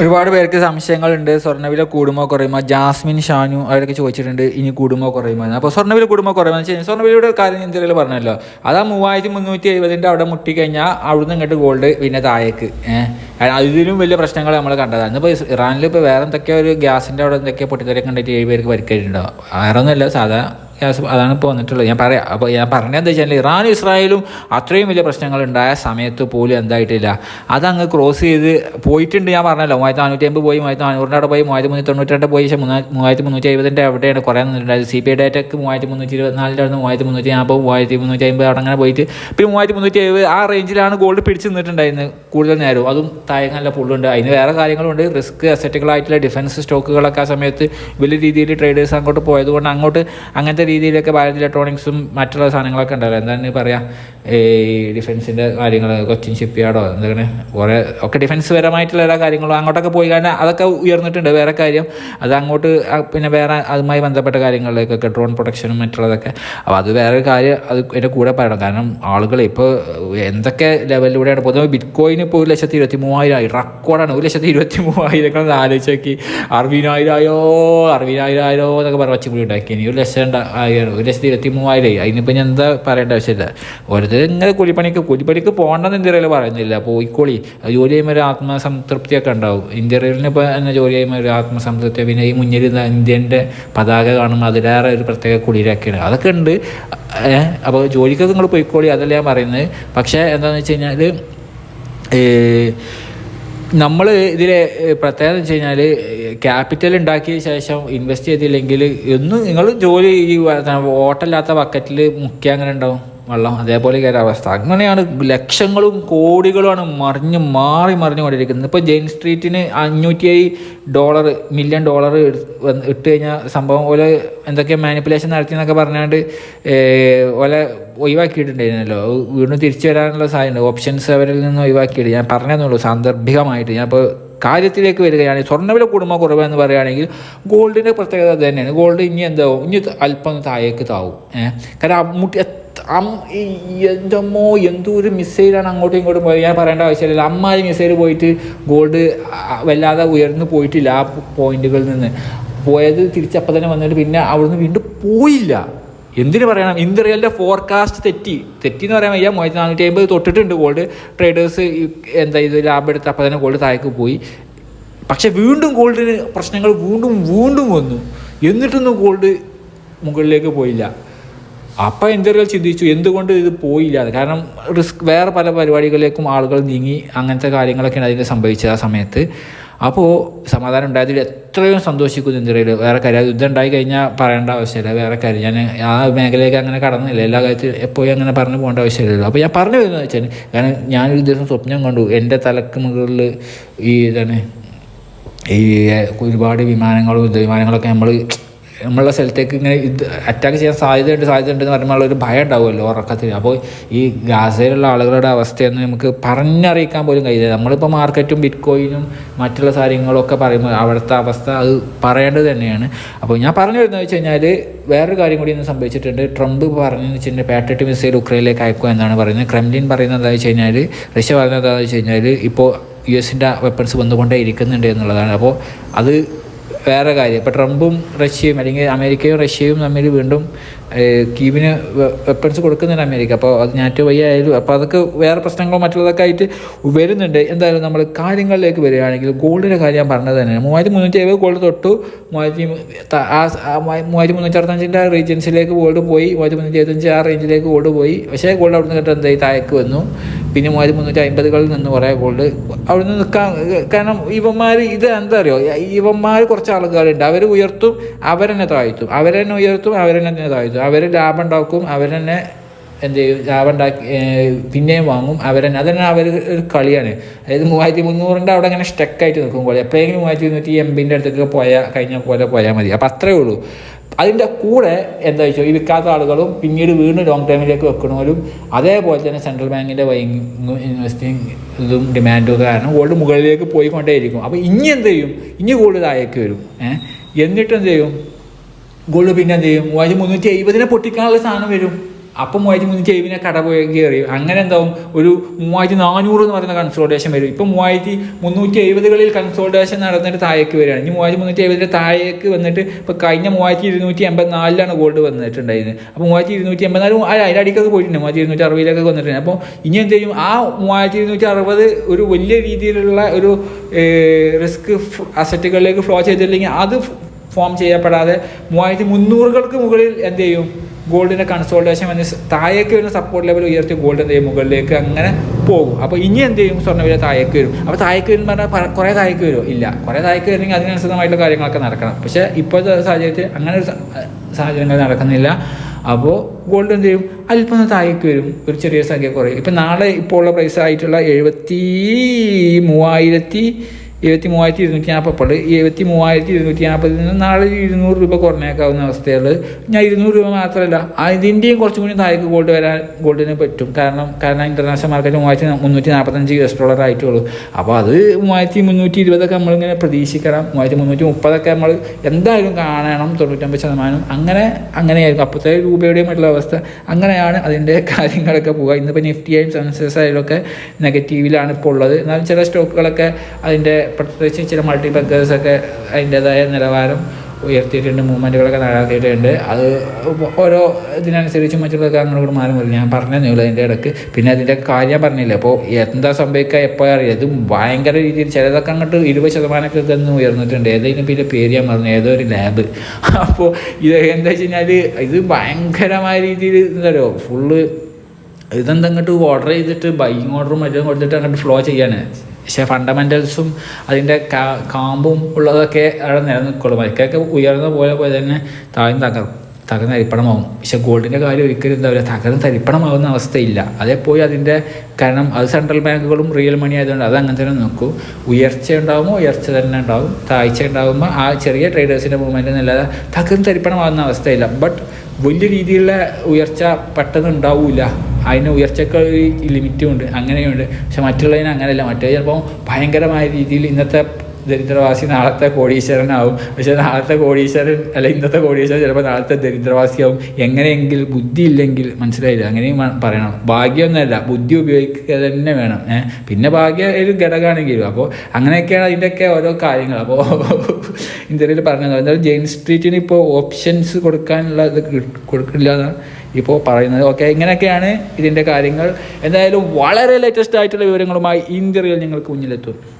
ഒരുപാട് പേർക്ക് സംശയങ്ങളുണ്ട്. സ്വർണവില കൂടുമോ കുറയുമോ? ജാസ്മിൻ ഷാനു അവരൊക്കെ ചോദിച്ചിട്ടുണ്ട് ഇനി കൂടുമോ കുറയുമോ എന്ന്. അപ്പോൾ സ്വർണവില കൂടുമോ കുറയുമോ എന്ന് വെച്ചാൽ സ്വർണവിലയുടെ കാര്യം എന്തെങ്കിലും പറഞ്ഞല്ലോ. അതാ മൂവായിരത്തി മുന്നൂറ്റി എഴുപതിന്റെ അവിടെ മുട്ടിക്കഴിഞ്ഞാൽ അവിടുന്ന് ഇങ്ങോട്ട് ഗോൾഡ് പിന്നെ താഴേക്ക്. അതിലും വലിയ പ്രശ്നങ്ങൾ നമ്മൾ കണ്ടതാണ്. ഇപ്പോൾ ഇറാനിൽ ഇപ്പോൾ വേറെ എന്തൊക്കെയോ ഒരു ഗ്യാസിന്റെ അവിടെ എന്തൊക്കെയോ പൊട്ടിത്തെറിയൊക്കെ കണ്ടിട്ട് ഏഴ് പേർക്ക് പരിക്കേറ്റിട്ടുണ്ടാവും. വേറെ ഒന്നുമല്ല സാധാ അതാണ് ഇപ്പോൾ വന്നിട്ടുള്ളത്. ഞാൻ പറയാം. അപ്പോൾ ഞാൻ പറഞ്ഞത് എന്താ വെച്ചാൽ ഇറാനും ഇസ്രായേലും അത്രയും വലിയ പ്രശ്നങ്ങൾ ഉണ്ടായ സമയത്ത് പോലും എന്തായിട്ടില്ല. അതങ്ങ് ക്രോസ് ചെയ്ത് പോയിട്ടുണ്ട് ഞാൻ പറഞ്ഞല്ലോ. മൂവായിരത്തി നാനൂറ്റി അമ്പത് പോയി മൂവായിരത്തി നാനൂറിന്റെ അവിടെ പോയി മൂവായിരത്തി മുന്നൂറ്റി തൊണ്ണൂറ്റി രണ്ട് പോയി. പക്ഷേ മൂവായിരത്തി മുന്നൂറ്റി എഴുപതിന്റെ അവിടെയാണ് കുറേ നിന്നിട്ടുണ്ടായത് സി പി ഐ ഡേറ്റക്ക് മൂവായിരത്തി മുന്നൂറ്റി ഇരുപത്തിനാലിന്റെ അവിടെ മൂവായിരത്തി മുന്നൂറ്റി നാൽപ്പത് മൂവായിരത്തി മുന്നൂറ്റി അമ്പത് അവിടെ അങ്ങനെ പോയിട്ട്. പിന്നെ മൂവായിരത്തി മുന്നൂറ്റി എഴുപത് ആ റേഞ്ചിലാണ് ഗോൾഡ് പിടിച്ച് നിന്നിട്ടുണ്ടായിരുന്നത് കൂടുതൽ നേരവും അതും താഴെ നല്ല പുള്ളുണ്ട്. അതിന് വേറെ കാര്യങ്ങളുണ്ട്. റിസ്ക് അസറ്റുകളായിട്ടുള്ള ഡിഫൻസ് സ്റ്റോക്കുകളൊക്കെ ആ സമയത്ത് വലിയ രീതിയിൽ ട്രേഡേഴ്സ് അങ്ങോട്ട് പോയതുകൊണ്ട് അങ്ങോട്ട് അങ്ങനത്തെ രീതിയിലൊക്കെ ഭാരത് ഇലക്ട്രോണിക്സും മറ്റുള്ള സാധനങ്ങളൊക്കെ ഉണ്ടല്ലോ. എന്താണ് പറയുക ഈ ഡിഫൻസിന്റെ കാര്യങ്ങൾ കൊച്ചിൻ ഷിപ്പ് യാർഡോ എന്താണ് കുറേ ഒക്കെ ഡിഫൻസ് പരമായിട്ടുള്ള എല്ലാ കാര്യങ്ങളും അങ്ങോട്ടൊക്കെ പോയി കാരണം അതൊക്കെ ഉയർന്നിട്ടുണ്ട്. വേറെ കാര്യം അത് അങ്ങോട്ട് പിന്നെ വേറെ അതുമായി ബന്ധപ്പെട്ട കാര്യങ്ങളിലേക്കൊക്കെ ഡ്രോൺ പ്രൊട്ടക്ഷനും മറ്റുള്ളതൊക്കെ. അപ്പോൾ അത് വേറെ കാര്യം അത് എന്റെ കൂടെ പറയണം. കാരണം ആളുകൾ ഇപ്പോൾ എന്തൊക്കെ ലെവലിലൂടെയാണ് പൊതുവെ ബിറ്റ് കോയിന് ഇപ്പോൾ ഒരു ലക്ഷത്തി ഇരുപത്തി മൂവായിരം ആയി റെക്കോർഡാണ് ഒരു ലക്ഷത്തി ഇരുപത്തി മൂവായിരം ആലോചിച്ച് നോക്കി. അറുപതിനായിരം ആയോ അറുപതിനായിരം ആയോ എന്നൊക്കെ പറഞ്ഞ് വച്ച് കൂടി ഉണ്ടാക്കി. ഇനി ഒരു ലക്ഷം ആയിരം ഒരു ലക്ഷത്തി ഇരുപത്തി മൂവായിരം ആയി. അതിനിപ്പോൾ ഞാൻ എന്താ പറയേണ്ട ആവശ്യമില്ല. ഓരോരുത്തർ ഇങ്ങനെ കൂലിപ്പണിക്ക് കൂലിപ്പണിക്ക് പോകണമെന്ന് ഇന്ത്യയിൽ പറയുന്നില്ല. പോയിക്കോളി. അത് ജോലി ചെയ്യുമ്പോൾ ഒരു ആത്മസംതൃപ്തിയൊക്കെ ഉണ്ടാവും. ഇന്ത്യയിലിന് ഇപ്പോൾ എന്നെ ജോലി ചെയ്യുമ്പോൾ ഒരു ആത്മസംതൃപ്തി പിന്നെ ഈ മുന്നിൽ ഇന്ത്യന്റെ പതാക കാണുമ്പോൾ അതിലേറെ ഒരു പ്രത്യേക കുളിരൊക്കെയാണ്. അതൊക്കെ ഉണ്ട്. അപ്പോൾ ജോലിക്കൊക്കെ നിങ്ങൾ പോയിക്കോളി അതല്ല ഞാൻ പറയുന്നത്. പക്ഷേ എന്താണെന്ന് വെച്ച് കഴിഞ്ഞാൽ നമ്മൾ ഇതിൽ പ്രത്യേകത എന്ന് വെച്ച് കഴിഞ്ഞാൽ ക്യാപിറ്റൽ ഉണ്ടാക്കിയ ശേഷം ഇൻവെസ്റ്റ് ചെയ്തില്ലെങ്കിൽ എന്നും നിങ്ങൾ ജോലി ഈ ഓട്ടമില്ലാത്ത ബക്കറ്റിൽ മുക്കിയ അങ്ങനെ ഉണ്ടാവും? വെള്ളം അതേപോലെ കയറിയ അവസ്ഥ. അങ്ങനെയാണ് ലക്ഷങ്ങളും കോടികളുമാണ് മറിഞ്ഞ് മാറി മറിഞ്ഞു കൊണ്ടിരിക്കുന്നത് ഇപ്പോൾ ജെയിൻ സ്ട്രീറ്റിന് അഞ്ഞൂറ്റി ഡോളർ മില്യൺ ഡോളർ ഇട്ട് കഴിഞ്ഞാൽ സംഭവം പോലെ എന്തൊക്കെ മാനിപ്പുലേഷൻ നടത്തിയെന്നൊക്കെ പറഞ്ഞാണ്ട് ഓലെ ഒഴിവാക്കിയിട്ടുണ്ടായിരുന്നല്ലോ. വീണ്ടും തിരിച്ചു വരാനുള്ള സാധ്യത ഓപ്ഷൻസ് അവരിൽ നിന്ന് ഒഴിവാക്കിയിട്ട് ഞാൻ പറഞ്ഞതെന്നുള്ളൂ സാന്ദർഭികമായിട്ട്. ഞാൻ ഇപ്പോൾ കാര്യത്തിലേക്ക് വരികയാണ്. സ്വർണവില കൂടുമ്പോൾ കുറവ് എന്ന് പറയുകയാണെങ്കിൽ ഗോൾഡിന്റെ പ്രത്യേകത തന്നെയാണ്. ഗോൾഡ് ഇനി എന്താവും? ഇനി അല്പം താഴേക്ക് താവും. കാരണം അമ്മൂട്ടി എന്തമ്മോ എന്തോ ഒരു മിസൈലാണ് അങ്ങോട്ടും ഇങ്ങോട്ടും പോയത്. ഞാൻ പറയേണ്ട ആവശ്യമില്ല. അമ്മായി മിസൈൽ പോയിട്ട് ഗോൾഡ് വല്ലാതെ ഉയർന്നു പോയിട്ടില്ല ആ പോയിന്റുകളിൽ നിന്ന്. പോയത് തിരിച്ചപ്പം തന്നെ വന്നിട്ട് പിന്നെ അവിടുന്ന് വീണ്ടും പോയില്ല. എന്തിനു പറയണം? ഇന്ത്യറിയലിന്റെ ഫോർകാസ്റ്റ് തെറ്റി തെറ്റി. എന്ന് പറയാൻ വയ്യ. മൂവായിരത്തി നാനൂറ്റി അമ്പത് തൊട്ടിട്ടുണ്ട് ഗോൾഡ് ട്രേഡേഴ്സ് എന്താ ഇത് ലാഭം എടുത്ത് അപ്പം തന്നെ ഗോൾഡ് താഴേക്ക് പോയി. പക്ഷേ വീണ്ടും ഗോൾഡിന് പ്രശ്നങ്ങൾ വീണ്ടും വീണ്ടും വന്നു. എന്നിട്ടൊന്നും ഗോൾഡ് മുകളിലേക്ക് പോയില്ല. അപ്പം ഇന്ത്യറിയൽ ചിന്തിച്ചു എന്തുകൊണ്ട് ഇത് പോയില്ല. കാരണം റിസ്ക് വേറെ പല പരിപാടികളിലേക്കും ആളുകൾ നീങ്ങി അങ്ങനത്തെ കാര്യങ്ങളൊക്കെയാണ് അതിന്റെ സംഭവിച്ചത് ആ സമയത്ത്. അപ്പോൾ സമാധാനം ഉണ്ടായതിൽ എത്രയും സന്തോഷിക്കുന്നു ഇന്ത്യയിൽ വേറെ കാര്യം യുദ്ധം ഉണ്ടായി കഴിഞ്ഞാൽ പറയേണ്ട ആവശ്യമില്ല വേറെ കാര്യം. ഞാൻ ആ മേഖലയിലേക്ക് അങ്ങനെ കടന്നില്ല എല്ലാ കാര്യത്തിലും എപ്പോഴും അങ്ങനെ പറഞ്ഞു പോകേണ്ട ആവശ്യമില്ലല്ലോ. അപ്പോൾ ഞാൻ പറഞ്ഞു വരുന്നത് വെച്ചാൽ കാരണം ഞാനൊരു ദിവസം സ്വപ്നം കണ്ടു എന്റെ തലക്ക് മുകളിൽ ഈ ഇതാണ് ഈ ഒരുപാട് വിമാനങ്ങളും യുദ്ധ വിമാനങ്ങളൊക്കെ നമ്മൾ നമ്മളുടെ സ്ഥലത്തേക്ക് ഇങ്ങനെ ഇത് അറ്റാക്ക് ചെയ്യാൻ സാധ്യതയുണ്ട് സാധ്യതയുണ്ടെന്ന് പറയുമ്പോൾ ഒരു ഭയം ഉണ്ടാവുമല്ലോ ഉറക്കത്തിൽ അപ്പോൾ ഈ ഗാസയിലുള്ള ആളുകളുടെ അവസ്ഥയൊന്നും നമുക്ക് പറഞ്ഞറിയിക്കാൻ പോലും കഴിയില്ല. നമ്മളിപ്പോൾ മാർക്കറ്റും ബിറ്റ്കോയിനും മറ്റുള്ള കാര്യങ്ങളൊക്കെ പറയുമ്പോൾ അവിടുത്തെ അവസ്ഥ അത് പറയേണ്ടത് തന്നെയാണ്. അപ്പോൾ ഞാൻ പറഞ്ഞു വരുന്നത് വെച്ച് കഴിഞ്ഞാൽ വേറൊരു കാര്യം കൂടി ഇന്ന് സംഭവിച്ചിട്ടുണ്ട്. ട്രംപ് പറഞ്ഞതെന്ന് വെച്ച് കഴിഞ്ഞാൽ പാട്രിയറ്റ് മിസൈൽ ഉക്രൈനിലേക്ക് അയക്കുക എന്നാണ് പറയുന്നത്. ക്രെംലിൻ പറയുന്നത് എന്താണെന്ന് വെച്ച് കഴിഞ്ഞാൽ റഷ്യ പറയുന്നത് എന്താണെന്ന് വെച്ച് കഴിഞ്ഞാൽ ഇപ്പോൾ യു എസിന്റെ വെപ്പൺസ് വന്നുകൊണ്ടേ ഇരിക്കുന്നുണ്ട് എന്നുള്ളതാണ്. അപ്പോൾ അത് വേറെ കാര്യം. ഇപ്പോൾ ട്രംപും റഷ്യയും അല്ലെങ്കിൽ അമേരിക്കയും റഷ്യയും തമ്മിൽ വീണ്ടും കീവിന് വെപ്പൺസ് കൊടുക്കുന്നുണ്ട് അമേരിക്ക. അപ്പോൾ അത് ഞാറ്റ് വയ്യ ആയാലും അപ്പോൾ അതൊക്കെ വേറെ പ്രശ്നങ്ങളോ മറ്റുള്ളതൊക്കെ ആയിട്ട് വരുന്നുണ്ട്. എന്തായാലും നമ്മൾ കാര്യങ്ങളിലേക്ക് വരികയാണെങ്കിൽ ഗോൾഡിന്റെ കാര്യം ഞാൻ പറഞ്ഞത് തന്നെയാണ് മൂവായിരത്തി മുന്നൂറ്റി എഴുപത് ഗോൾഡ് തൊട്ടു. മൂവായിരത്തി ആ ആ മൂവായിരത്തി മുന്നൂറ്റി അറുപത്തഞ്ചിന്റെ റീജിയൻസിലേക്ക് ഗോൾഡ് പോയി. മൂവായിരത്തി മുന്നൂറ്റി എഴുപത്തഞ്ച് ആ റേഞ്ചിലേക്ക് ഗോൾഡ് പോയി. പക്ഷേ ഗോൾഡ് അവിടുന്ന് കേട്ട് എന്തായി? താഴേക്ക് വന്നു. പിന്നെ മൂവായിരത്തി മുന്നൂറ്റി അമ്പതുകളിൽ നിന്ന് കുറേ ഗോൾഡ് അവിടെ നിന്ന് നിൽക്കാൻ കാരണം ഇവന്മാർ ഇത് എന്താ അറിയോ? ഇവന്മാർ കുറച്ച് ആളുകളുണ്ട്. അവർ ഉയർത്തും അവരെന്നെ താഴ്ത്തും. അവരെന്നെ ഉയർത്തും അവരെന്നെ താഴ്ത്തും. അവർ ലാഭം ഉണ്ടാക്കും അവരെന്നെ എന്ത് ചെയ്യും? ലാഭം ഉണ്ടാക്കി പിന്നെയും വാങ്ങും. അവരെന്നെ അതന്നെ അവർ ഒരു കളിയാണ്. അതായത് മൂവായിരത്തി മുന്നൂറിന്റെ അവിടെ ഇങ്ങനെ സ്റ്റക്കായിട്ട് നിൽക്കും പോലെ. എപ്പോഴെങ്കിലും മൂവായിരത്തി മുന്നൂറ്റി എംബിന്റെ അടുത്തേക്ക് പോയാൽ കഴിഞ്ഞ പോലെ പോയാൽ മതി. അപ്പോൾ അത്രയേ ഉള്ളൂ. അതിന്റെ കൂടെ എന്താ വെച്ചാൽ ഈ വിൽക്കാത്ത ആളുകളും പിന്നീട് വീണ്ടും ലോങ് ടേമിലേക്ക് വെക്കണവരും അതേപോലെ തന്നെ സെൻട്രൽ ബാങ്കിന്റെ വൈങ് ഇൻവെസ്റ്റിംഗ് ഇതും ഡിമാൻഡും കാരണം ഗോൾഡ് മുകളിലേക്ക് പോയിക്കൊണ്ടേയിരിക്കും. അപ്പോൾ ഇനി എന്ത് ചെയ്യും? ഇനി ഗോൾഡ് താഴേക്ക് വരും. എന്നിട്ട് എന്ത് ചെയ്യും? ഗോൾഡ് പിന്നെ എന്ത് ചെയ്യും? മൂവായിരത്തി മുന്നൂറ്റി എഴുപതിനെ പൊട്ടിക്കാനുള്ള സാധനം വരും. അപ്പം മൂവായിരത്തി മുന്നൂറ്റി എഴുപതിനെ കട പോയി കയറി. അങ്ങനെ എന്താവും? ഒരു മൂവായിരത്തി നാനൂറ് എന്ന് പറയുന്ന കൺസോൾട്ടേഷൻ വരും. ഇപ്പം മൂവായിരത്തി മുന്നൂറ്റി എഴുപതുകളിൽ കൺസോൾട്ടേഷൻ നടന്നിട്ട് താഴേക്ക് വരികയാണ്. ഇനി മൂവായിരത്തി മുന്നൂറ്റി എഴുപതിന്റെ താഴേക്ക് വന്നിട്ട് ഇപ്പോൾ കഴിഞ്ഞ മൂവായിരത്തി ഇരുന്നൂറ്റി എൺപത്തിനാലിലാണ് ഗോൾഡ് വന്നിട്ടുണ്ടായിരുന്നത് അപ്പോൾ മൂവായിരത്തി ഇരുന്നൂറ്റി എൺപത്തിനാല് അതിന്റെ അടിക്കൊക്കെ പോയിട്ടുണ്ട്. മൂവായിരത്തി ഇരുന്നൂറ്റി അറുപതിലൊക്കെ വന്നിട്ടുണ്ട്. അപ്പോൾ ഇനി എന്ത് ചെയ്യും? ആ മൂവായിരത്തി ഇരുന്നൂറ്റി അറുപത് ഒരു വലിയ രീതിയിലുള്ള ഒരു റിസ്ക് അസറ്റുകളിലേക്ക് ഫ്ലോ ചെയ്തില്ലെങ്കിൽ അത് ഫോം ചെയ്യപ്പെടാതെ മൂവായിരത്തി മുന്നൂറുകൾക്ക് മുകളിൽ എന്ത് ചെയ്യും? ഗോൾഡിന്റെ കൺസോൾട്ടേഷൻ വന്ന് താഴേക്ക് വരുന്ന സപ്പോർട്ട് ലെവൽ ഉയർത്തി ഗോൾഡ് എന്ത് ചെയ്യും? മുകളിലേക്ക് അങ്ങനെ പോകും. അപ്പോൾ ഇനി എന്ത് ചെയ്യും? സ്വർണവില താഴേക്ക് വരും. അപ്പോൾ താഴേക്ക് വരും പറഞ്ഞാൽ കുറേ താഴേക്ക് വരുമോ ഇല്ല. കുറേ താഴേക്ക് വരണമെങ്കിൽ അതിനനുസൃതമായിട്ടുള്ള കാര്യങ്ങളൊക്കെ നടക്കണം. പക്ഷേ ഇപ്പോഴത്തെ സാഹചര്യത്തിൽ അങ്ങനെ ഒരു സാഹചര്യങ്ങൾ നടക്കുന്നില്ല. അപ്പോൾ ഗോൾഡ് എന്ത് ചെയ്യും? അല്പം താഴേക്ക് വരും. ഒരു ചെറിയ സംഖ്യ കുറയും. ഇപ്പം നാളെ ഇപ്പോൾ ഉള്ള പ്രൈസ് ആയിട്ടുള്ള എഴുപത്തി മൂവായിരത്തി എഴുപത്തി മൂവായിരത്തി ഇരുന്നൂറ്റി നാൽപ്പത് ഈ എഴുപത്തി മൂവായിരത്തി ഇരുന്നൂറ്റി നാൽപ്പതിൽ നിന്ന് നാളെ ഇരുന്നൂറ് രൂപ കുറഞ്ഞേക്കാവുന്ന അവസ്ഥയുള്ളത് ഞാൻ ഇരുന്നൂറ് രൂപ മാത്രമല്ല അതിന്റെയും കുറച്ചും കൂടി താഴേക്ക് ഗോൾഡ് വരാൻ ഗോൾഡിന് പറ്റും. കാരണം കാരണം ഇന്റർനാഷണൽ മാർക്കറ്റ് മൂവായിരത്തി മുന്നൂറ്റി നാൽപ്പത്തഞ്ച് യു എസ് ഡോളർ ആയിട്ടുള്ളൂ. അപ്പോൾ അത് മൂവായിരത്തി മുന്നൂറ്റി ഇരുപതൊക്കെ നമ്മളിങ്ങനെ പ്രതീക്ഷിക്കണം. മൂവായിരത്തി മുന്നൂറ്റി മുപ്പതൊക്കെ നമ്മൾ എന്തായാലും കാണണം. തൊണ്ണൂറ്റമ്പത് ശതമാനം. അങ്ങനെ അങ്ങനെയായിരിക്കും. അപ്പോഴത്തെ രൂപയുടെയും മറ്റുള്ള അവസ്ഥ. അങ്ങനെയാണ് അതിന്റെ കാര്യങ്ങളൊക്കെ പോവുക. ഇന്നിപ്പോൾ നിഫ്റ്റി ആയും സെൻസസ് ഒക്കെ നെഗറ്റീവിലാണ് ഇപ്പോൾ ഉള്ളത്. എന്നാലും ചില സ്റ്റോക്കുകളൊക്കെ അതിന്റെ പ്രത്യേകിച്ച് ചില മൾട്ടി ബഗ്ഗേഴ്സൊക്കെ അതിന്റെതായ നിലവാരം ഉയർത്തിയിട്ടുണ്ട് മൂവ്മെന്റുകളൊക്കെ നടത്തിയിട്ടുണ്ട്. അത് ഓരോ ഇതിനനുസരിച്ച് മറ്റുള്ളതൊക്കെ അങ്ങോട്ട് മാറി മതി ഞാൻ പറഞ്ഞു ഉള്ളൂ അതിന്റെ ഇടയ്ക്ക് പിന്നെ അതിന്റെ കാര്യം പറഞ്ഞില്ല അപ്പോൾ എന്താ സംഭവിക്കുക എപ്പോൾ അറിയാം. ഇത് ഭയങ്കര രീതിയിൽ ചിലതൊക്കെ അങ്ങോട്ട് ഇരുപത് ശതമാനമൊക്കെ ഒന്ന് ഉയർന്നിട്ടുണ്ട്. ഏതെങ്കിലും പിന്നെ പേര് ഞാൻ പറഞ്ഞു ഏതോ ഒരു ലാബ് അപ്പോൾ ഇത് എന്താ വെച്ച് കഴിഞ്ഞാൽ ഇത് ഭയങ്കരമായ രീതിയിൽ എന്താ പറയുക ഫുള്ള് ഇതെന്താ അങ്ങോട്ട് ഓർഡർ ചെയ്തിട്ട് ബൈക്കിങ് ഓർഡറും മറ്റും കൊടുത്തിട്ട് അങ്ങോട്ട് ഫ്ലോ ചെയ്യാണ് പക്ഷേ ഫണ്ടമെന്റൽസും അതിന്റെ കാ- കാമ്പും ഉള്ളതൊക്കെ അവിടെ നിലനിൽക്കുള്ളൂ. മരിക്കൊക്കെ ഉയർന്ന പോലെ പോലെ തന്നെ താഴ്ന്ന് തകർന്നു തകർന്ന് തരിപ്പണമാവും പക്ഷേ ഗോൾഡിന്റെ കാര്യം ഒരിക്കലും എന്താ പറയുക തകർന്ന് തരിപ്പണമാവുന്ന അവസ്ഥയില്ല. അതേ പോയി അതിന്റെ കാരണം അത് സെൻട്രൽ ബാങ്കുകളും റിയൽ മണി ആയതുകൊണ്ട് അത് അങ്ങനെ തന്നെ നോക്കൂ ഉയർച്ച ഉണ്ടാകുമ്പോൾ ഉയർച്ച തന്നെ ഉണ്ടാകും താഴ്ച ഉണ്ടാകുമ്പോൾ ആ ചെറിയ ട്രേഡേഴ്സിന്റെ മൂവ്മെന്റ് എന്നല്ലാതെ തകർന്ന് തരിപ്പണമാവുന്ന അവസ്ഥയില്ല. ബട്ട് വലിയ രീതിയിലുള്ള ഉയർച്ച പെട്ടെന്ന് ഉണ്ടാവില്ല അതിന് ഉയർച്ചയ്ക്ക് ഒരു ലിമിറ്റും ഉണ്ട് അങ്ങനെയുണ്ട്. പക്ഷെ മറ്റുള്ളതിന് അങ്ങനെയല്ല. മറ്റേ ചിലപ്പോൾ ഭയങ്കരമായ രീതിയിൽ ഇന്നത്തെ ദരിദ്രവാസി നാളത്തെ കോടീശ്വരനാവും. പക്ഷെ നാളത്തെ കോടീശ്വരൻ അല്ല ഇന്നത്തെ കോടീശ്വരൻ ചിലപ്പോൾ നാളത്തെ ദരിദ്രവാസിയാവും. എങ്ങനെയെങ്കിൽ ബുദ്ധി ഇല്ലെങ്കിൽ മനസ്സിലായില്ല. അങ്ങനെയും പറയണം. ഭാഗ്യമൊന്നുമല്ല. ബുദ്ധി ഉപയോഗിക്കുക തന്നെ വേണം. പിന്നെ ഭാഗ്യം ഒരു ഘടകമാണെങ്കിലും അപ്പോൾ അങ്ങനെയൊക്കെയാണ് അതിന്റെയൊക്കെ ഓരോ കാര്യങ്ങൾ. അപ്പോൾ ഇന്ത്യയിൽ പറഞ്ഞത് എന്തായാലും ജെയിൻ സ്ട്രീറ്റിന് ഇപ്പോൾ ഓപ്ഷൻസ് കൊടുക്കാനുള്ള ഇത് കൊടുക്കില്ല ഇപ്പോൾ പറയുന്നത്. ഓക്കെ ഇങ്ങനെയൊക്കെയാണ് ഇതിന്റെ കാര്യങ്ങൾ. എന്തായാലും വളരെ ലേറ്റസ്റ്റ് ആയിട്ടുള്ള വിവരങ്ങളുമായി ഇന്ത്യയിൽ നിങ്ങൾക്ക് മുന്നിലെത്തും.